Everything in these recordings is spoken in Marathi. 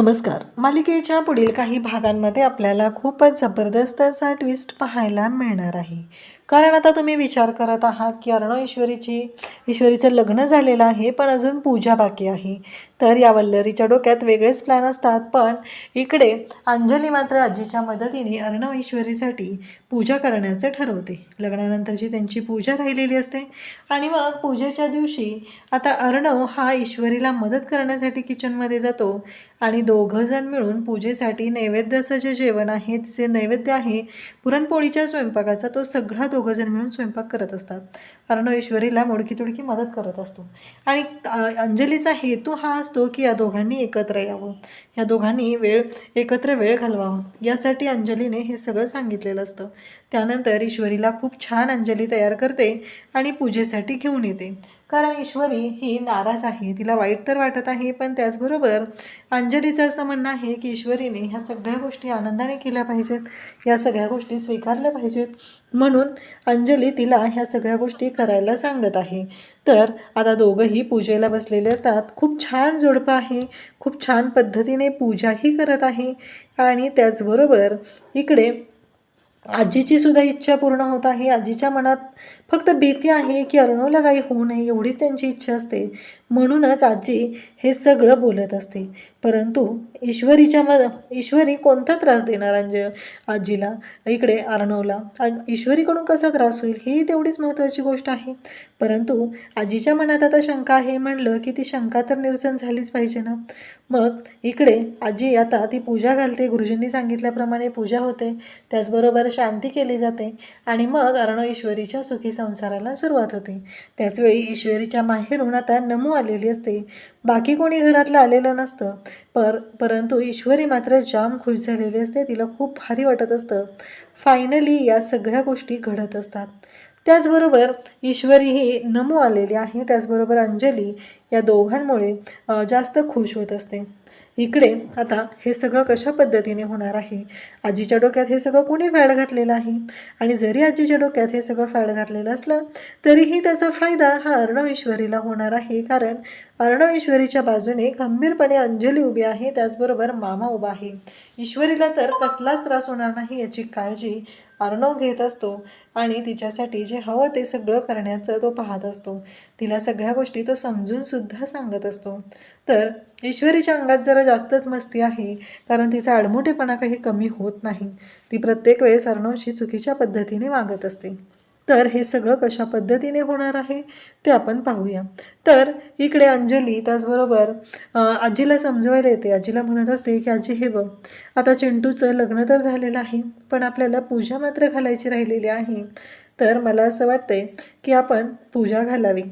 नमस्कार. मालिकेच्या पुढील काही भागांमध्ये आपल्याला खूपच जबरदस्त असा ट्विस्ट पाहायला मिळणार आहे. कारण आता तुम्ही विचार करत आहात की अर्णव ईश्वरीची ईश्वरीचं लग्न झालेलं आहे पण अजून पूजा बाकी आहे. तर या वल्लरीच्या डोक्यात वेगळेच प्लॅन असतात. पण इकडे अंजली मात्र आजीच्या मदतीने अर्णव ईश्वरीसाठी पूजा करण्याचे ठरवते. लग्नानंतरची त्यांची पूजा राहिलेली असते. आणि मग पूजेच्या दिवशी आता अर्णव हा ईश्वरीला मदत करण्यासाठी किचनमध्ये जातो. आणि दोघं जण मिळून पूजेसाठी नैवेद्याचं जे जेवण आहे जे नैवेद्य आहे पुरणपोळीच्या स्वयंपाकाचा तो सगळा दोघं जण मिळून स्वयंपाक करत असतात. अर्णव ईश्वरीला मोडकी तुडकी मदत करत असतो. आणि अंजलीचा हेतू हा असतो की या दोघांनी एकत्र यावं. या दोघांनी वेळ एकत्र वेळ घालवावा. यासाठी अंजलीने हे सगळं सांगितलेलं असतं. त्यानंतर ईश्वरीला खूप छान अंजली तयार करते आणि पूजेसाठी घेऊन येते. कारण ईश्वरी ही नाराज आहे तिला वाईट तर वाटत आहे पण त्याचबरोबर अंजलीचं असं म्हणणं आहे की ईश्वरीने ह्या सगळ्या गोष्टी आनंदाने केल्या पाहिजेत या सगळ्या गोष्टी स्वीकारल्या पाहिजेत. म्हणून अंजली तिला ह्या सगळ्या गोष्टी करायला सांगत आहे. तर आता दोघंही पूजेला बसलेले असतात. खूप छान जोडपं आहे खूप छान पद्धतीने पूजाही करत आहे आणि त्याचबरोबर इकडे आजीची सुद्धा इच्छा पूर्ण होत आहे. आजीच्या मनात फक्त भीती आहे की अर्णवला काही होऊ नये एवढीच त्यांची इच्छा असते. म्हणूनच आजी हे सगळं बोलत असते. परंतु ईश्वरीच्या मद ईश्वरी कोणता त्रास देणार अंज आजीला? इकडे अर्णवला? ईश्वरीकडून कसा त्रास होईल? ही तेवढीच महत्त्वाची गोष्ट आहे. परंतु आजीच्या मनात आता शंका आहे. म्हणलं की ती शंका तर निरसन झालीच पाहिजे ना? मग इकडे आजी आता ती पूजा घालते. गुरुजींनी सांगितल्याप्रमाणे पूजा होते. त्याचबरोबर शांती केली जाते. आणि मग अर्णव ईश्वरीच्या सुखी संसाराला सुरुवात होते. त्याचवेळी ईश्वरीच्या माहेरून आता नमू आलेली असते. बाकी कोणी घरातलं आलेलं नसतं. पर परंतु ईश्वरी मात्र जाम खुश झालेली असते. तिला खूप भारी वाटत असतं. फायनली या सगळ्या गोष्टी घडत असतात. त्याचबरोबर ईश्वरी ही नमू आलेली आहे. त्याचबरोबर अंजली या दोघांमुळे जास्त खुश होत असते. इकडे आता हे सगळं कशा पद्धतीने होणार आहे? आजीच्या डोक्यात हे सगळं कोणी फॅड घातलेलं आहे? आणि जरी आजीच्या डोक्यात हे सगळं फॅड घातलेलं असलं तरीही त्याचा फायदा हा अर्णवेश्वरीला होणार आहे. कारण अर्णवेश्वरीच्या बाजूने खंबीरपणे अंजली उभी आहे त्याचबरोबर मामा उभा आहे. ईश्वरीला तर कसलाच त्रास होणार नाही याची काळजी अर्णव घेत असतो आणि तिच्यासाठी जे हवं ते सगळं करण्याचं तो पाहत असतो. तिला सगळ्या गोष्टी तो समजून सुद्धा सांगत असतो. तर ईश्वरीच्या अंगात जरा जास्तच मस्ती आहे कारण तिचा आडमुठेपणा काही कमी होत नाही. ती प्रत्येक वेळेस अर्णवशी चुकीच्या पद्धतीने वागत असते. तर हे सगळं कशा पद्धतीने होणार आहे ते आपण पाहूया. तर इकडे अंजली त्याचबरोबर आजीला समजवायला येते. आजीला म्हणत असते की आजी हे बघ आता चिंटूचं लग्न तर झालेलं आहे पण आपल्याला पूजा मात्र घालायची राहिलेली आहे. तर मला असं वाटतंय की आपण पूजा घालावी.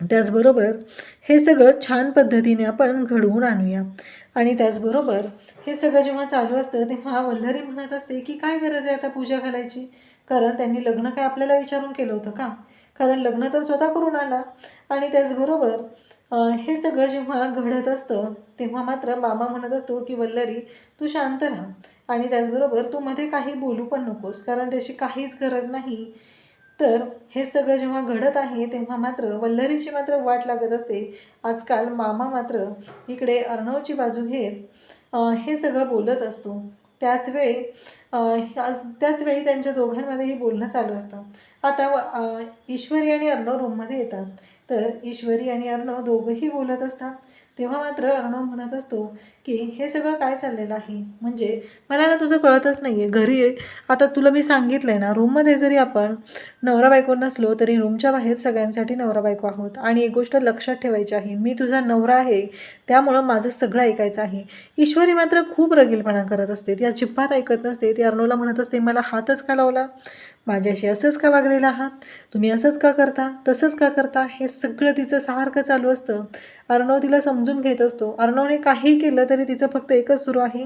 त्याचबरोबर हे सगळं छान पद्धतीने आपण घडवून आणूया. आणि त्याचबरोबर हे सगळं जेव्हा चालू असतं तेव्हा वल्लरी म्हणत असते की काय गरज आहे आता पूजा घालायची? कारण त्यांनी लग्न काय आपल्याला विचारून केलं होतं का? कारण लग्न तर स्वतः करून आला. आणि त्याचबरोबर हे सगळं जेव्हा घडत असतं तेव्हा मात्र मामा म्हणत असतो की वल्लरी तू शांत राहा. आणि त्याचबरोबर तू मध्ये काही बोलू पण नकोस कारण त्याची काहीच गरज नाही. तर हे सगळं जेव्हा घडत आहे तेव्हा मात्र वल्लरीची मात्र वाट लागत असते. आजकाल मामा मात्र इकडे अर्णवची बाजू घेत हे सगळं बोलत असतो. त्याचवेळी त्याचवेळी त्यांच्या दोघांमध्येही बोलणं चालू असतं. आता ईश्वरी आणि अर्णव रूममध्ये येतात. तर ईश्वरी आणि अर्णव दोघंही बोलत असतात. तेव्हा मात्र अर्णव म्हणत असतो की हे सगळं काय चाललेलं आहे? म्हणजे मला ना तुझं कळतच नाही आहे घरी आता तुला मी सांगितलं आहे ना रूममध्ये जरी आपण नवरा बायको नसलो तरी रूमच्या बाहेर सगळ्यांसाठी नवरा बायको आहोत. आणि एक गोष्ट लक्षात ठेवायची आहे मी तुझा नवरा आहे. त्यामुळं माझं सगळं ऐकायचं आहे. ईश्वरी मात्र खूप रगीलपणा करत असते. ती अजिबात ऐकत नसते. ती अर्णवला म्हणत असते मला हातच का लावला? माझ्याशी असंच का वागलेला आहात? तुम्ही असंच का करता? तसंच का करता? हे सगळं तिचं सारखं चालू असतं. अर्णव तिला समजून घेत असतो. अर्णवने काही केलं तरी तिचं फक्त एकच सुरू आहे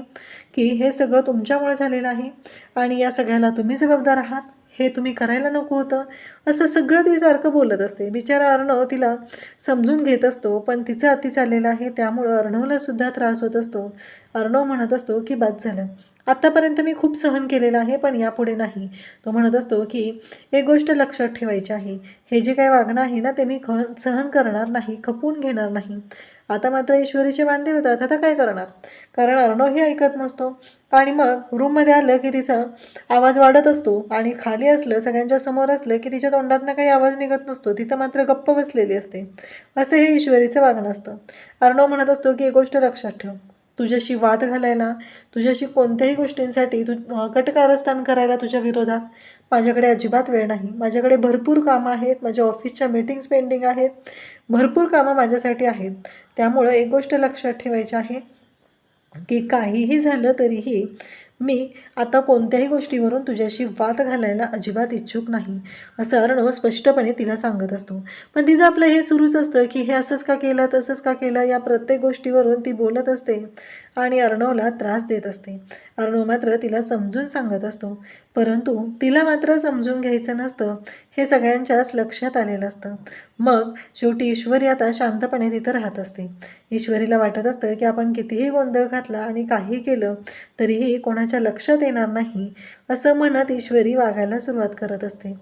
की हे सगळं तुमच्यामुळे झालेलं आहे आणि या सगळ्याला तुम्ही जबाबदार आहात. हे तुम्ही करायला नको होतं. असं सगळं ती सारखं बोलत असते. बिचारा अर्णव तिला समजून घेत असतो पण तिचं अति चाललेलं आहे त्यामुळं अर्णवला सुद्धा त्रास होत असतो. अर्णव म्हणत असतो की बाद झालं. आत्तापर्यंत मी खूप सहन केलेलं आहे पण यापुढे नाही. तो म्हणत असतो की एक गोष्ट लक्षात ठेवायची आहे. हे जे काही वागणं आहे ना ते मी ख सहन करणार नाही खपून घेणार नाही. आता मात्र ईश्वरीचे बांधे होतात. आता काय करणार? कारण अर्णवही ऐकत नसतो. आणि मग रूममध्ये आलं की तिचा आवाज वाढत असतो आणि खाली असलं सगळ्यांच्या समोर असलं की तिच्या तोंडातनं काही आवाज निघत नसतो. तिथं मात्र गप्प बसलेली असते. असं हे ईश्वरीचं वागणं असतं. अर्णव म्हणत असतो की एक गोष्ट लक्षात ठेव. तुझ्याशी वाद घालायला तुझ्याशी कोणत्याही गोष्टींसाठी तू कटकारस्थान करायला तुझ्या विरोधात माझ्याकडे अजिबात वेळ नाही. माझ्याकडे भरपूर कामं आहेत माझ्या ऑफिसच्या मीटिंग्स पेंडिंग आहेत भरपूर कामं माझ्यासाठी आहेत. त्यामुळं एक गोष्ट लक्षात ठेवायची आहे की काहीही झालं तरीही मी आता कोणत्याही गोष्टीवरून तुझ्याशी वाद घालायला अजिबात इच्छुक नाही असं अर्णव स्पष्टपणे तिला सांगत असतो. पण तिचं आपलं हे सुरूच असतं की हे असंच का केलं तसंच का केलं या प्रत्येक गोष्टीवरून ती बोलत असते. आणि अर्णवला त्रास देत असते. अर्णव मात्र तिला समजून सांगत असतो. परंतु तिला मात्र समजून घ्यायचं नसतं. हे सगळ्यांच्याच लक्षात आलेलं असतं. मग शेवटी ईश्वरी आता शांतपणे तिथं राहत असते. ईश्वरीला वाटत असतं की आपण कितीही गोंधळ घातला आणि काही केलं तरीही कोणाच्या लक्षात येणार नाही असं म्हणत ईश्वरी वागायला सुरुवात करत असते.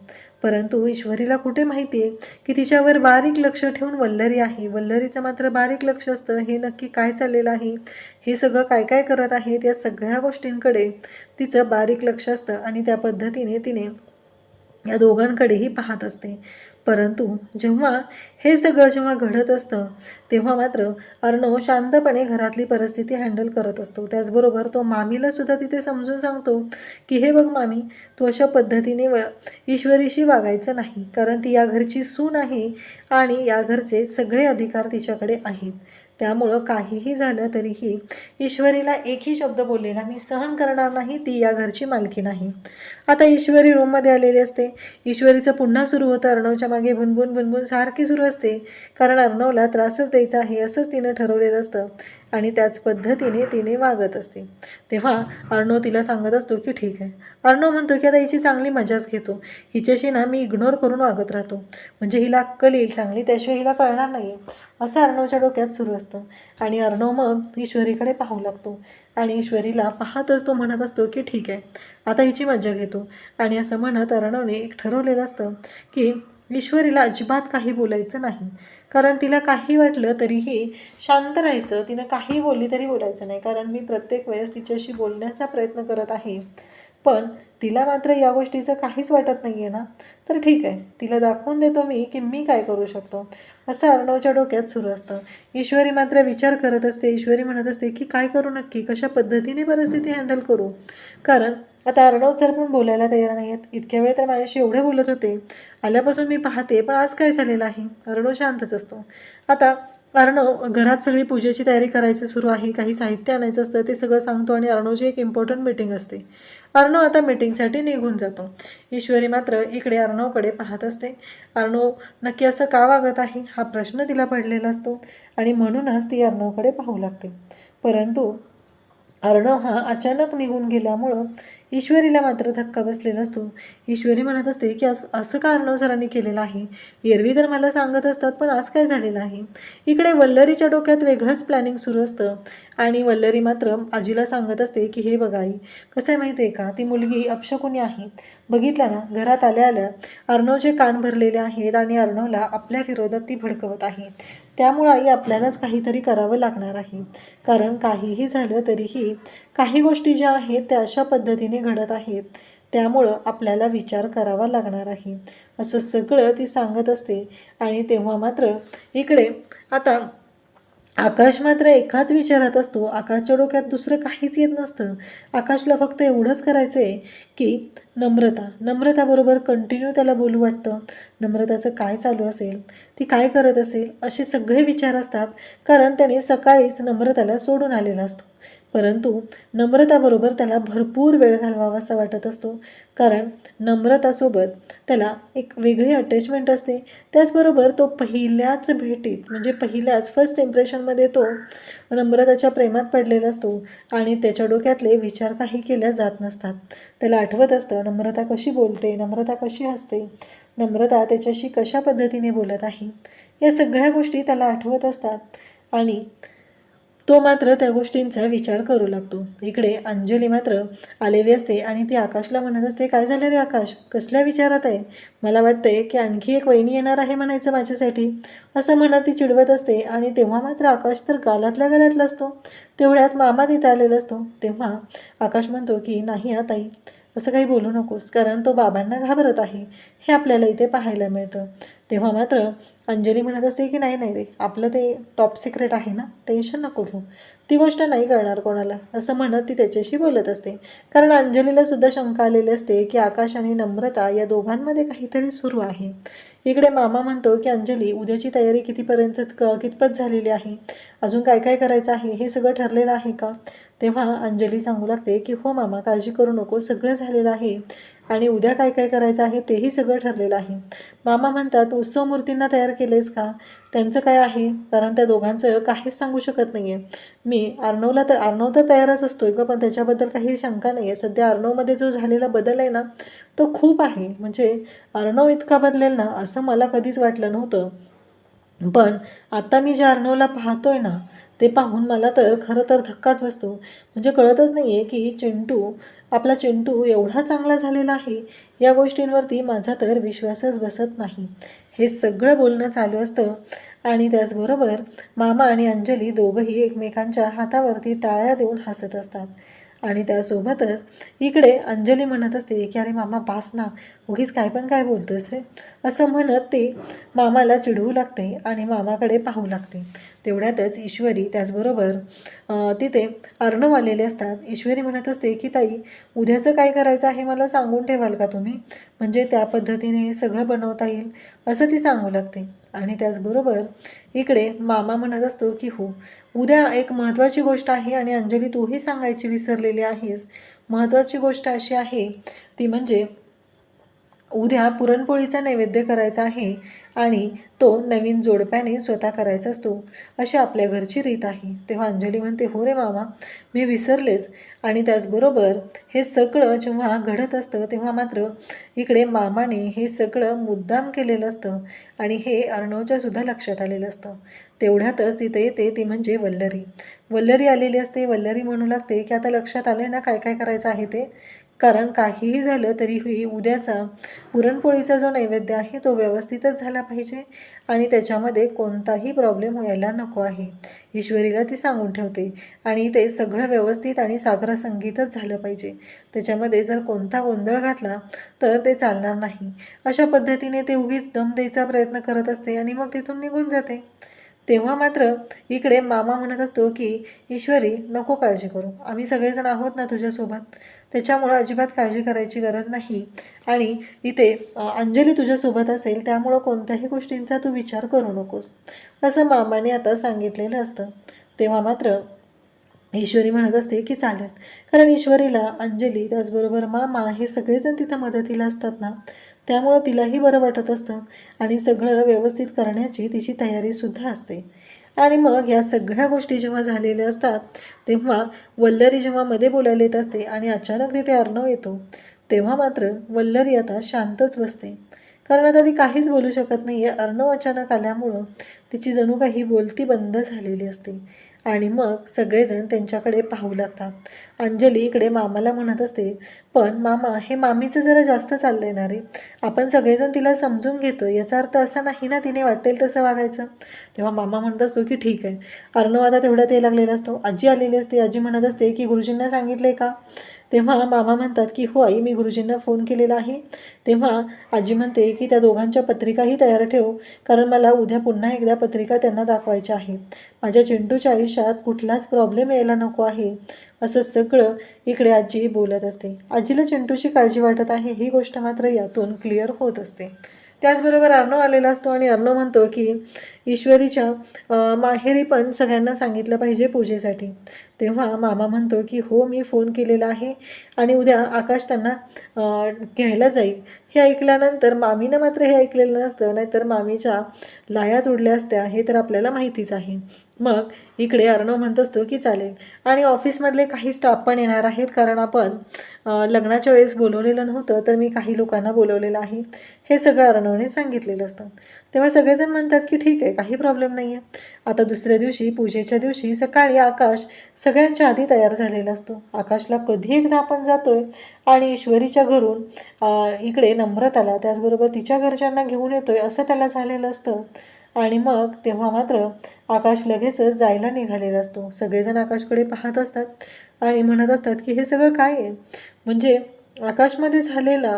परंतु ईश्वरीला कुठे माहिती आहे की तिच्यावर बारीक लक्ष ठेवून वल्लरी आहे? वल्लरीचं मात्र बारीक लक्ष असतं. हे नक्की काय चाललेलं आहे? हे सगळं काय काय करत आहे या सगळ्या गोष्टींकडे तिचं बारीक लक्ष असतं आणि त्या पद्धतीने तिने या दोघांकडेही पाहत असते. परंतु जेव्हा हे सगळं जेव्हा घडत असतं तेव्हा मात्र अर्णव शांतपणे घरातली परिस्थिती हँडल करत असतो. त्याचबरोबर तो मामीला सुद्धा तिथे समजून सांगतो की हे बघ मामी तू अशा पद्धतीने व ईश्वरीशी वागायचं नाही. कारण ती या घरची सून आहे आणि या घरचे सगळे अधिकार तिच्याकडे आहेत. त्यामुळं काहीही झालं तरीही ईश्वरीला एकही शब्द बोललेला मी सहन करणार नाही ती या घरची मालकी नाही. आता ईश्वरी रूममध्ये आलेली असते. ईश्वरीचं पुन्हा सुरू होतं. अर्णवच्या मागे भुनभुन भुनभुन सारखी सुरू असते. कारण अर्णवला त्रासच द्यायचा आहे असंच तिनं ठरवलेलं असतं. आणि त्याच पद्धतीने तिने वागत असते. तेव्हा अर्णव तिला सांगत असतो की ठीक आहे. अर्णव म्हणतो की आता हिची चांगली मजाच घेतो. हिच्याशी ना मी इग्नोर करून वागत राहतो. म्हणजे हिला अक्कल येईल चांगली त्याशिवाय हिला कळणार नाही असं अर्णवच्या डोक्यात सुरू असतं. आणि अर्णव मग ईश्वरीकडे पाहू लागतो. आणि ईश्वरीला पाहतच तो म्हणत असतो की ठीक आहे. आता हिची मजा घेतो. आणि असं म्हणत अर्णवने एक ठरवलेलं असतं की ईश्वरीला अजिबात काही बोलायचं नाही. कारण तिला काही वाटलं तरीही शांत राहायचं. तिनं काही बोलली तरी बोलायचं नाही. कारण मी प्रत्येक वेळेस तिच्याशी बोलण्याचा प्रयत्न करत आहे. पण तिला मात्र या गोष्टीचं काहीच वाटत नाही आहे ना? तर ठीक आहे. तिला दाखवून देतो मी की मी काय करू शकतो. असं अर्णवच्या डोक्यात सुरू असतं. ईश्वरी मात्र विचार करत असते. ईश्वरी म्हणत असते की काय करू नक्की? कशा पद्धतीने परिस्थिती हँडल करू? कारण आता अर्णव सर पण बोलायला तयार नाही आहेत इतक्या वेळ तर माझ्याशी एवढे बोलत होते. आल्यापासून मी पाहते पण आज काय झालेलं आहे? अर्णव शांतच असतो. आता अर्णव घरात सगळी पूजेची तयारी करायची सुरू आहे. काही साहित्य आणायचं असतं ते सगळं सांगतो आणि अर्णवची एक इम्पॉर्टंट मीटिंग असते. अर्णव आता मीटिंगसाठी निघून जातो. ईश्वरी मात्र इकडे अर्णवकडे पाहत असते. अर्णव नक्की असं का वागत आहे? हा प्रश्न तिला पडलेला असतो आणि म्हणूनच ती अर्णवकडे पाहू लागते. परंतु अर्णव हा अचानक निघून गेल्यामुळं ईश्वरीला मात्र धक्का बसलेला असतो. ईश्वरी म्हणत असते की असं असं का अर्णव सरांनी केलेलं आहे. एरवी तर मला सांगत असतात पण आज काय झालेलं आहे? इकडे वल्लरीच्या डोक्यात वेगळंच प्लॅनिंग सुरू असतं. आणि वल्लरी मात्र आजीला सांगत असते की हे बघा आई कसं आहे माहिती आहे का? ती मुलगी अपशकुनी आहे. बघितलं ना घरात आल्या आल्या अर्णवचे कान भरलेले आहेत आणि अर्णवला आपल्या विरोधात ती भडकवत आहे. त्यामुळं आई आपल्यालाच काहीतरी करावं लागणार आहे. कारण काहीही झालं तरीही काही गोष्टी ज्या आहेत त्या अशा पद्धतीने घडत आहेत. त्यामुळं आपल्याला विचार करावा लागणार आहे. असं सगळं ती सांगत असते. आणि तेव्हा मात्र इकडे आता आकाश मात्र एकाच विचारात असतो. आकाशच्या डोक्यात दुसरं काहीच येत नसतं. आकाशला फक्त एवढंच करायचं आहे की नम्रता. नम्रताबरोबर कंटिन्यू त्याला बोलू वाटतं. नम्रताचं काय चालू असेल? ती काय करत असेल? असे सगळे विचार असतात. कारण त्याने सकाळीच नम्रताला सोडून आलेला असतो. परंतु नम्रताबरोबर त्याला भरपूर वेळ घालवावासा वाटत असतो. कारण नम्रतासोबत त्याला एक वेगळी अटॅचमेंट असते. त्याचबरोबर तो पहिल्याच भेटीत म्हणजे पहिल्याच फर्स्ट इम्प्रेशनमध्ये तो नम्रताच्या प्रेमात पडलेला असतो आणि त्याच्या डोक्यातले विचार काही केल्या जात नसतात. त्याला आठवत असतं नम्रता कशी बोलते नम्रता कशी असते नम्रता त्याच्याशी कशा पद्धतीने बोलत आहे? या सगळ्या गोष्टी त्याला आठवत असतात. आणि तो मात्र त्या गोष्टींचा विचार करू लागतो. इकडे अंजली मात्र आलेली असते आणि ती आकाशला म्हणत असते काय झालं रे आकाश? कसल्या विचारात आहे? मला वाटतंय की आणखी एक वहिनी येणार आहे म्हणायचं माझ्यासाठी. असं म्हणत ती चिडवत असते आणि तेव्हा मात्र आकाश तर गालातल्या गालातला असतो. तेवढ्यात मामा तिथे आलेला असतो. तेव्हा आकाश म्हणतो की नाही आताई असं काही बोलू नकोस कारण तो बाबांना घाबरत आहे. हे आपल्याला इथे पाहायला मिळतं. तेव्हा मात्र अंजली म्हणत असते की नाही नाही रे आपलं ते टॉप सिक्रेट आहे ना टेन्शन नको घेऊ. ती गोष्ट नाही कळणार कोणाला असं म्हणत ती त्याच्याशी बोलत असते. कारण अंजलीला सुद्धा शंका आलेली असते की आकाश आणि नम्रता या दोघांमध्ये काहीतरी सुरू आहे. इकडे मामा म्हणतो की अंजली उद्याची तयारी कितीपर्यंत क कितपत झालेली आहे? अजून काय काय करायचं आहे? हे सगळं ठरलेलं आहे का? तेव्हा अंजली सांगू लागते की हो मामा काळजी करू नको. सगळं झालेलं आहे आणि उद्या काय काय करायचं आहे तेही सगळं ठरलेलं आहे. मामा म्हणतात उत्सव मूर्तींना तयार केलेस का? त्यांचं काय आहे? कारण त्या दोघांचं काहीच सांगू शकत नाही आहे मी अर्णवला तर अर्णव तर तयारच असतोय का पण त्याच्याबद्दल काही शंका नाही आहे सध्या अर्णवमध्ये जो झालेला बदल आहे ना तो खूप आहे. म्हणजे अर्णव इतका बदलेल ना असं मला कधीच वाटलं नव्हतं. पण आता मी ज्या अर्णवला पाहतोय ना ते पाहून मला तर खरं तर धक्काच बसतो. म्हणजे कळतच नाही आहे की चिंटू आपला चिंटू एवढा चांगला झालेला आहे या गोष्टींवरती माझा तर विश्वासच बसत नाही. हे सगळं बोलणं चालू असतं आणि त्याचबरोबर मामा आणि अंजली दोघंही एकमेकांच्या हातावरती टाळ्या देऊन हसत असतात. आणि त्यासोबतच इकडे अंजली म्हणत असते की अरे मामा बास ना. उगीच काय पण काय बोलतोस रे. असं म्हणत ती मामाला चिडवू लागते आणि मामाकडे पाहू लागते. तेवढ्यातच ईश्वरी त्याचबरोबर तिथे अर्णव आलेले असतात. ईश्वरी म्हणत असते की ताई उद्याचं काय करायचं आहे मला सांगून ठेवाल का तुम्ही? म्हणजे त्या पद्धतीने सगळं बनवता येईल असं ती सांगू लागते. आणि त्याचबरोबर इकडे मामा म्हणत असतो की हो उद्या एक महत्त्वाची गोष्ट आहे आणि अंजली तूही सांगायची विसरलेली आहेस. महत्त्वाची गोष्ट अशी आहे ती म्हणजे उद्या पुरणपोळीचा नैवेद्य करायचा आहे आणि तो नवीन जोडप्याने स्वतः करायचा असतो अशी आपल्या घरची रीत आहे. तेव्हा अंजली म्हणते हो रे मामा मी विसरलेच. आणि त्याचबरोबर हे सगळं जेव्हा घडत असतं तेव्हा मात्र इकडे मामाने हे सगळं मुद्दाम केलेलं असतं आणि हे अर्णवच्या सुद्धा लक्षात आलेलं असतं. तेवढ्यातच तिथे येते ती म्हणजे वल्लरी. वल्लरी आलेली असते. वल्लरी म्हणू लागते की आता लक्षात आले ना काय काय करायचं आहे ते? कारण काहीही झालं तरीही उद्याचा पुरणपोळीचा जो नैवेद्य आहे तो व्यवस्थितच झाला पाहिजे आणि त्याच्यामध्ये कोणताही प्रॉब्लेम व्हायला नको आहे. ईश्वरीला ती सांगून ठेवते आणि ते सगळं व्यवस्थित आणि सागरसंगीतच झालं पाहिजे. त्याच्यामध्ये जर कोणता गोंधळ घातला तर ते चालणार नाही. अशा पद्धतीने ते उगीच दम द्यायचा प्रयत्न करत असते आणि मग तिथून निघून जाते. तेव्हा मात्र इकडे मामा म्हणत असतो की ईश्वरी नको काळजी करू. आम्ही सगळेजण आहोत ना तुझ्यासोबत. त्याच्यामुळं अजिबात काळजी करायची गरज नाही. आणि इथे अंजली तुझ्यासोबत असेल त्यामुळं कोणत्याही गोष्टींचा तू विचार करू नकोस. असं मामाने आता सांगितलेलं असतं. तेव्हा मात्र ईश्वरी म्हणत असते की चालेल. कारण ईश्वरीला अंजली त्याचबरोबर मामा हे सगळेजण तिथं मदतीला असतात ना. त्यामुळं तिलाही बरं वाटत असतं आणि सगळं व्यवस्थित करण्याची तिची तयारीसुद्धा असते. आणि मग या सगळ्या गोष्टी जेव्हा झालेल्या असतात तेव्हा वल्लरी जेव्हा मध्ये बोलायला येत असते आणि अचानक तिथे अर्णव येतो तेव्हा मात्र वल्लरी आता शांतच बसते. कारण आता ती काहीच बोलू शकत नाही आहे अर्णव अचानक आल्यामुळं तिची जणू काही बोलती बंद झालेली असते. आणि मग सगळेजण त्यांच्याकडे पाहू लागतात. अंजली इकडे मामाला म्हणत असते पण मामा हे मामीचं जरा जास्त चाललंय ना रे. आपण सगळेजण तिला समजून घेतो याचा अर्थ असा नाही ना तिने वाटेल तसं वागायचं. तेव्हा मामा म्हणत असतो की ठीक आहे. अर्णव आता तेवढ्यात ते लागलेला असतो. आजी आलेली असते. आजी म्हणत असते की गुरुजींना सांगितले का? तेव्हा मामा म्हणतात की हो आई मी गुरुजींना फोन केलेला आहे. तेव्हा आजी म्हणते की त्या दोघांच्या पत्रिकाही तयार ठेव कारण मला उद्या पुन्हा एकदा पत्रिका त्यांना दाखवायच्या आहेत. माझ्या चिंटूच्या आयुष्यात कुठलाच प्रॉब्लेम यायला नको आहे. असं सगळं इकडे आजी बोलत असते. आजीला चिंटूची काळजी वाटत आहे ही गोष्ट मात्र यातून क्लिअर होत असते. त्याचबरोबर अर्णव आलेला असतो आणि अर्णव म्हणतो की ईश्वरीच्या माहेरी पण सगळ्यांना सांगितलं पाहिजे पूजेसाठी. तेव्हा मामा म्हणतो की हो मी फोन केलेला आहे आणि उद्या आकाश त्यांना घ्यायला जाईल. हे ऐकल्यानंतर मामीनं मात्र हे ऐकलेलं नसतं नाहीतर मामीच्या लाया जोडल्या असत्या हे तर आपल्याला माहितीच आहे. मग इकडे अर्णव म्हणत असतो की चालेल. आणि ऑफिसमधले काही स्टाफ पण येणार आहेत कारण आपण लग्नाच्या वेळेस बोलवलेलं नव्हतं तर मी काही लोकांना बोलवलेलं आहे. हे सगळं अर्णवने सांगितलेलं असतं. तेव्हा सगळेजण म्हणतात की ठीक आहे काही प्रॉब्लेम नाही आहे आता दुसऱ्या दिवशी पूजेच्या दिवशी सकाळी आकाश सगळ्यांच्या आधी तयार झालेला असतो. आकाशला कधी एकदा आपण जातोय आणि ईश्वरीच्या घरून इकडे नम्रताला त्याचबरोबर तिच्या घरच्यांना घेऊन येतोय असं त्याला झालेलं असतं. आणि मग तेव्हा मात्र आकाश लगेचच जायला निघालेला असतो. सगळेजण आकाशकडे पाहत असतात आणि म्हणत असतात की हे सगळं काय आहे? म्हणजे आकाशमध्ये झालेला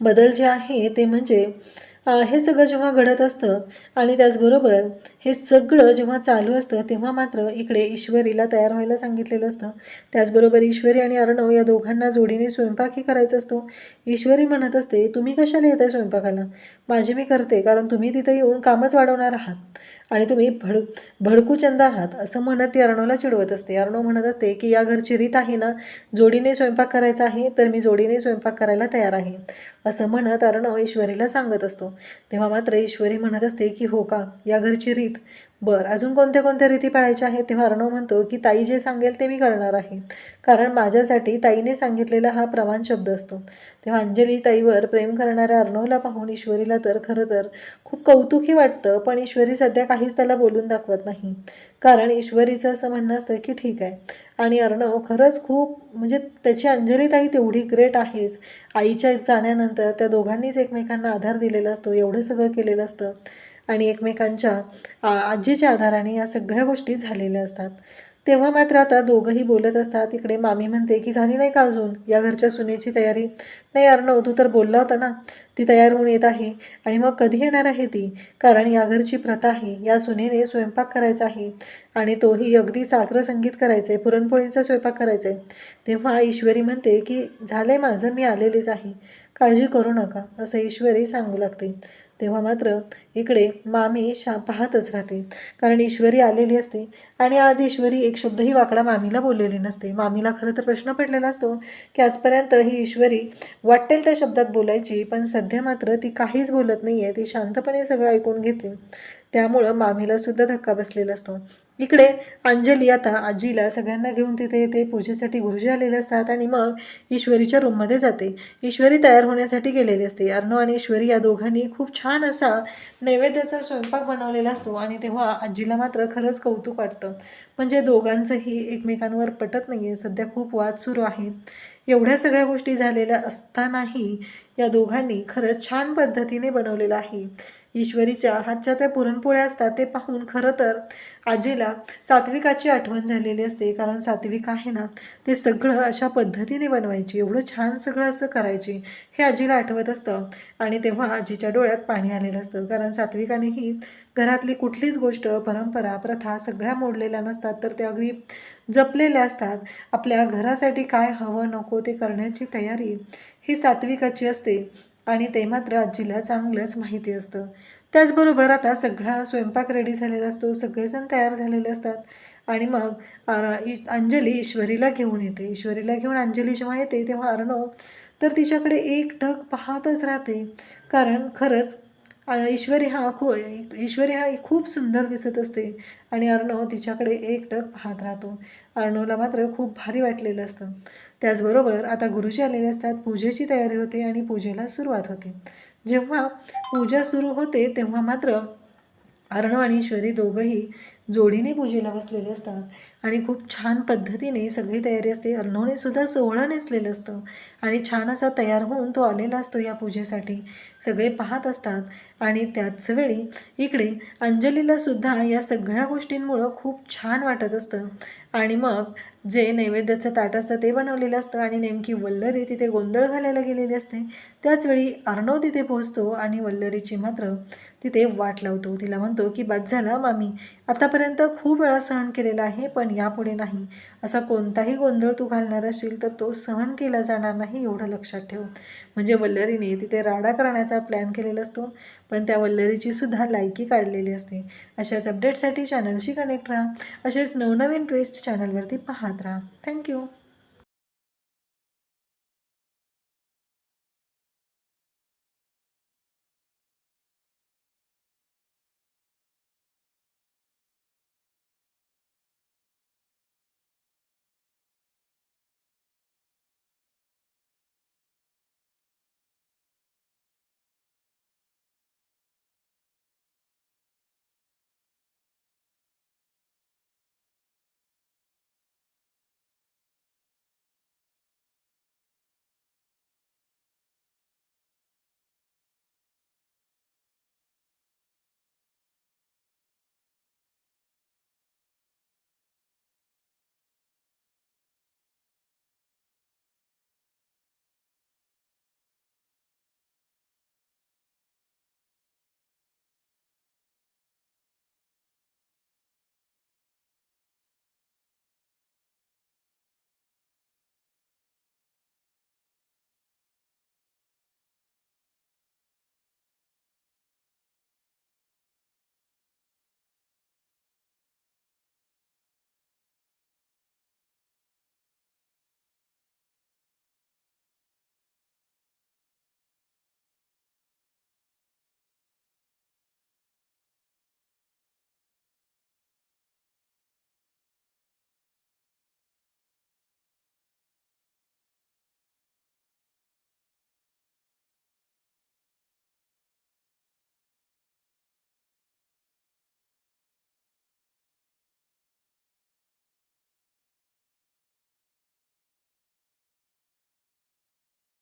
बदल जे आहे ते म्हणजे हे सगळं जेव्हा घडत असतं आणि त्याचबरोबर हे सगळं जेव्हा चालू असतं तेव्हा मात्र इकडे ईश्वरीला तयार व्हायला सांगितलेलं असतं. त्याचबरोबर ईश्वरी आणि अर्णव या दोघांना जोडीने स्वयंपाकही करायचा असतो. ईश्वरी म्हणत असते तुम्ही कशाला येताय स्वयंपाकाला? माझी मी करते कारण तुम्ही तिथे येऊन कामच वाढवणार आहात. आणि तुम्ही भड भडकूचंद आहात असं म्हणत ती अर्णवला चिडवत असते. अर्णव म्हणत असते की या घरची रीत आहे ना जोडीने स्वयंपाक करायचा आहे तर मी जोडीने स्वयंपाक करायला तयार आहे. असं म्हणत अर्णव ईश्वरीला सांगत असतो. तेव्हा मात्र ईश्वरी म्हणत असते की हो का? या घरची रीत. बरं अजून कोणत्या कोणत्या रीती पाळायच्या आहेत? तेव्हा अर्णव म्हणतो की ताई जे सांगेल ते मी करणार आहे. कारण माझ्यासाठी ताईने सांगितलेला हा प्रमाण शब्द असतो. तेव्हा अंजली ताईवर प्रेम करणाऱ्या अर्णवला पाहून ईश्वरीला तर खरं तर खूप कौतुकी वाटतं पण ईश्वरी सध्या काहीच त्याला बोलून दाखवत नाही. कारण ईश्वरीचं असं म्हणणं असतं की ठीक आहे. आणि अर्णव खरंच खूप म्हणजे त्याची अंजली ताई तेवढी ग्रेट आहेच. आईच्या जाण्यानंतर त्या दोघांनीच एकमेकांना आधार दिलेला असतो एवढं सगळं केलेलं असतं. आणि एकमेकांच्या आजीच्या आधाराने या सगळ्या गोष्टी झालेल्या असतात. तेव्हा मात्र आता दोघंही बोलत असतात. इकडे मामी म्हणते की झाली नाही का अजून? या घरच्या सुनेची तयारी. नाही अर्णव तू तर बोलला होता ना. ती तयार होऊन येत आहे आणि मग कधी येणार आहे ती? कारण या घरची प्रथा आहे. या सुनेने स्वयंपाक करायचा आहे आणि तोही अगदी साखर संगीत करायचं आहे पुरणपोळीचा स्वयंपाक करायचा आहे तेव्हा ईश्वरी म्हणते की झालंय माझं मी आलेलीच आहे. काळजी करू नका असं ईश्वरी सांगू लागते. तेव्हा मात्र इकडे मामी शा पाहतच राहते. कारण ईश्वरी आलेली असते आणि आज ईश्वरी एक शब्दही वाकडा मामीला बोललेली नसते. मामीला खरं तर प्रश्न पडलेला असतो की आजपर्यंत ही ईश्वरी वाटेल त्या शब्दात बोलायची पण सध्या मात्र ती काहीच बोलत नाही आहे ती शांतपणे सगळं ऐकून घेते. त्यामुळं मामीला सुद्धा धक्का बसलेला असतो. इकडे अंजली आता आजीला सगळ्यांना घेऊन तिथे येते पूजेसाठी गुरुजी आलेले असतात आणि मग ईश्वरीच्या रूममध्ये जाते. ईश्वरी तयार होण्यासाठी गेलेली असते. अर्णव आणि ईश्वरी या दोघांनी खूप छान असा नैवेद्याचा स्वयंपाक बनवलेला असतो आणि तेव्हा आजीला मात्र खरंच कौतुक वाटतं. म्हणजे दोघांचंही एकमेकांवर पटत नाही आहे सध्या खूप वाद सुरू आहेत. एवढ्या सगळ्या गोष्टी झालेल्या असतानाही या दोघांनी खरंच छान पद्धतीने बनवलेलं आहे. ईश्वरीच्या हातच्या त्या पुरणपोळ्या असतात ते पाहून खरं तर आजीला सात्विकाची आठवण झालेली असते. कारण सात्विक आहे ना ते सगळं अशा पद्धतीने बनवायची एवढं छान सगळं असं करायची हे आजीला आठवत असतं. आणि तेव्हा आजीच्या डोळ्यात पाणी आलेलं असतं. कारण सात्विकानेही घरातली कुठलीच गोष्ट परंपरा प्रथा सगळ्या मोडलेल्या नसतात. तर त्या अगदी जपलेल्या असतात. आपल्या घरासाठी काय हवं नको ते करण्याची तयारी ही सात्विकाची असते. आणि ते मात्र आजीला चांगलंच माहिती असतं. त्याचबरोबर आता सगळा स्वयंपाक रेडी झालेला असतो सगळेजण तयार झालेले असतात. आणि मग अंजली ईश्वरीला घेऊन येते. ईश्वरीला घेऊन अंजली जेव्हा येते तेव्हा अर्णव तर तिच्याकडे एक ढग पाहतच राहते. कारण खरंच ईश्वरी हा खू ईश्वरी हा खूप सुंदर दिसत असते. आणि अर्णव तिच्याकडे एक टक पाहत राहतो. अर्णवला मात्र खूप भारी वाटलेलं असतं. त्याचबरोबर आता गुरुजी आलेले असतात पूजेची तयारी होते आणि पूजेला सुरुवात होते. जेव्हा पूजा सुरू होते तेव्हा मात्र अर्णव आणि ईश्वरी दोघंही जोडीने पूजेला बसलेले असतात. आणि खूप छान पद्धतीने सगळी तयारी असते. अर्णवने सुद्धा सोहळं नेसलेलं असतं. आणि छान असा तयार होऊन तो आलेला असतो या पूजेसाठी. सगळे पाहत असतात. आणि त्याच वेळी इकडे अंजलीला सुद्धा या सगळ्या गोष्टींमुळं खूप छान वाटत असतं. आणि मग जे नैवेद्याचं ताट असतं ते बनवलेलं असतं. आणि नेमकी वल्लरी तिथे गोंधळ घालायला गेलेली असते. त्याचवेळी अर्णव तिथे पोहोचतो आणि वल्लरीची मात्र तिथे वाट लावतो. तिला म्हणतो की बाद झाला मामी. आतापर्यंत खूप वेळा सहन केलेला आहे पण यापुढे नाही. असा कोणताही गोंधळ तू घालणार असशील तर तो सहन केला जाणार नाही एवढं लक्षात ठेव. म्हणजे वल्लरीने तिथे राडा करण्याचा प्लॅन केलेला असतो पण त्या वल्लरीची सुद्धा लायकी काढलेली असते. अशाच अपडेटसाठी चॅनलशी कनेक्ट राहा. असेच नवनवीन ट्विस्ट चॅनलवरती पाहत राहा. थँक्यू.